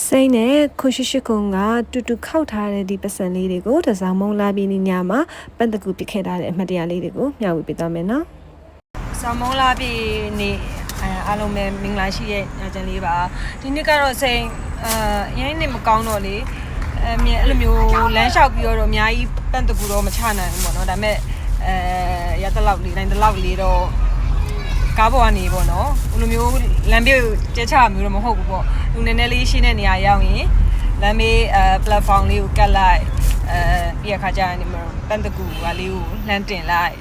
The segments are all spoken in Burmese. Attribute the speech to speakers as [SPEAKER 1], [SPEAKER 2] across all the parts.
[SPEAKER 1] စိတ်နဲ့ခုရှိရှိကုံကတူတူခောက်ထားတဲ့ဒီပစံလေးတွေကိုတစားမုံလာပြီးညမှာပန့်တကူပြခဲ့ထားတဲ့အမှတ်တရလေးတွေကိုမျှဝေပေးသွားမယ်နော်
[SPEAKER 2] ဆောင်းမုံလာပြီနေအဲအားလုံးပဲမင်္ဂလာရှိတဲ့ညချမ်းလေးပါဒီနေ့ကတော့စိန်အာအရင်နေမကောင်းတော့လေအဲမြင်အဲ့လိုမျိုးလမ်းလျှောက်ပြီးတော့အများကြီးပန့်တကူတော့မချနိုင်ဘူးပေါ့နော်ဒါပေမဲ့အဲရတဲ့လောက်လေးတိုင်းတစ်လောက်လေးတော့ ကားပေါ်ကနေပေါ့နော်ဘယ်လိုမျိုးလမ်းပြေကျဲချမျိုးတော့မဟုတ်ဘူးပေါ့လူနည်းနည်းလေးရှင်းတဲ့နေရာရောက်ရင်လမ်းမေးအဲ platform လေးကိုကတ်လိုက်အဲပြီးရခါကျရင်ဒီမှာပန့်တကူကလေးကိုလှမ်းတင်လိုက်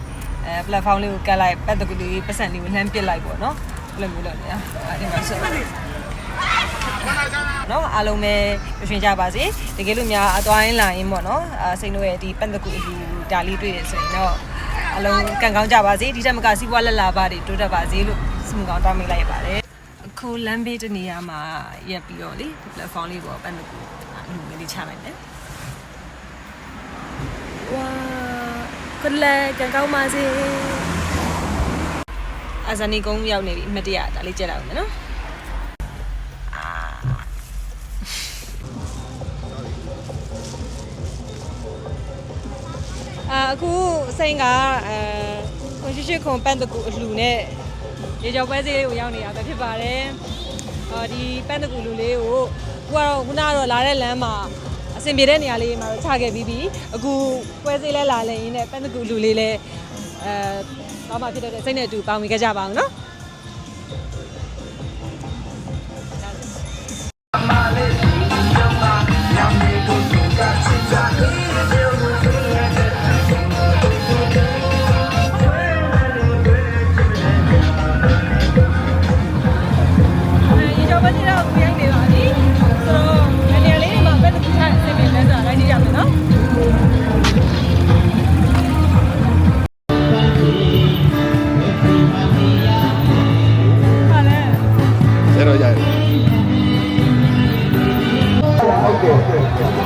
[SPEAKER 2] အဲ platform လေးကိုကတ်လိုက်ပတ်တကူလေးပတ်စံလေးကိုလှမ်းပစ်လိုက်ပေါ့နော်အဲ့လိုမျိုးလုပ်နေတာအဲဒီမှာဆို နော်အားလုံးပဲရွှင်ကြပါစေတကယ်လို့များအသွားရင်းလာရင်ပေါ့နော်အာစိန်တို့ရဲ့ဒီပတ်တကူအလူဒါလေးတွေ့ရဆိုရင်တော့အလုံးကံကောင်းကြပါစေဒီတက်မကစီးပွားလက်လာပါတွေတိုးတက်ပါစေလို့စမကောင်းတောင်းမိလိုက်ပါတယ်အခုလမ်းဘေးတနေရာမှာရက်ပြီးတော့လေ platform လေးပေါ့ပတ်တကူအလူလေးချလိုက်တယ်ဝါကလည်းကံကောင်းပါစေအဇာနီကုန်းရောက်နေပြီအမတ်တရဒါလေးကြက်လာအောင်မယ်နော် အာအခုစိန်ကအဲခွန်ရှိရှိခွန်ပန့်တကူအလှူနဲ့ရေကြောပွဲစေးလေးကိုရောက်နေရတာဖြစ်ပါတယ်အော်ဒီပန့်တကူလူလေးကိုခုကတော့ခုနကတော့လာတဲ့လမ်းမှာအဆင်ပြေတဲ့နေရာလေးမှာတော့ချခဲ့ပြီးပြီအခုပွဲစေးလဲလာလဲရင်းနဲ့ပန့်တကူလူလေးလဲအဲတော့မှဖြစ်တဲ့စိတ်နဲ့အတူပေါင်းမိခဲ့ကြပါအောင်နော်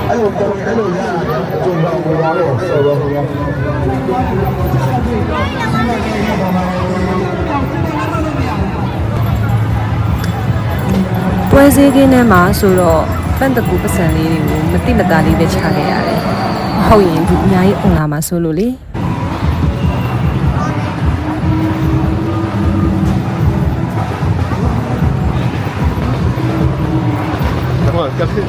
[SPEAKER 2] အဲ့လို
[SPEAKER 3] အဲ့လိုရကြုံတော့ဘုရားတော့ဆော်တော့ဘုရား
[SPEAKER 1] ပွဲစည်းကင်းထဲမှာဆိုတော့ပန့်တကူပစံလေးတွေကိုမတိမတာလေးပဲချခဲ့ရတယ်မဟုတ်ရင်ဒီအများကြီးအုံလာမှာဆိုလို့လေ
[SPEAKER 4] ကပ်ဖြစ်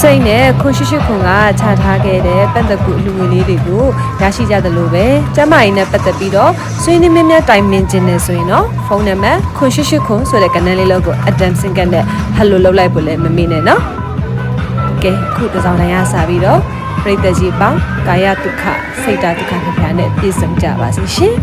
[SPEAKER 1] စိတ်နဲ့ခွန်ရှိရှိခွန်ကခြာထားခဲ့တဲ့ပန့်တကူအလူငွေလေးတွေကိုရရှိကြသလိုပဲကျမကြီးနဲ့ပတ်သက်ပြီးတော့ဆွေးနွေးမြများတိုင်ပင်ခြင်းနဲ့ဆိုရင်တော့ဖုန်းနံပါတ်ခွန်ရှိရှိခွန်ဆိုတဲ့ကဏ္ဍလေးလောက်ကိုအတမ်စင်ကနဲ့ဟယ်လိုလုပ်လိုက်ဖို့လည်းမမေ့နဲ့နော် ကဲခုတစ်စောင်းတိုင်းရစပြီးတော့ပြိတ္တကြီးပေါင်းကာယဒုက္ခစိတ်ဓာတ်ဒုက္ခဖြစ်ပြနဲ့ပြည့်စုံကြပါစေရှင်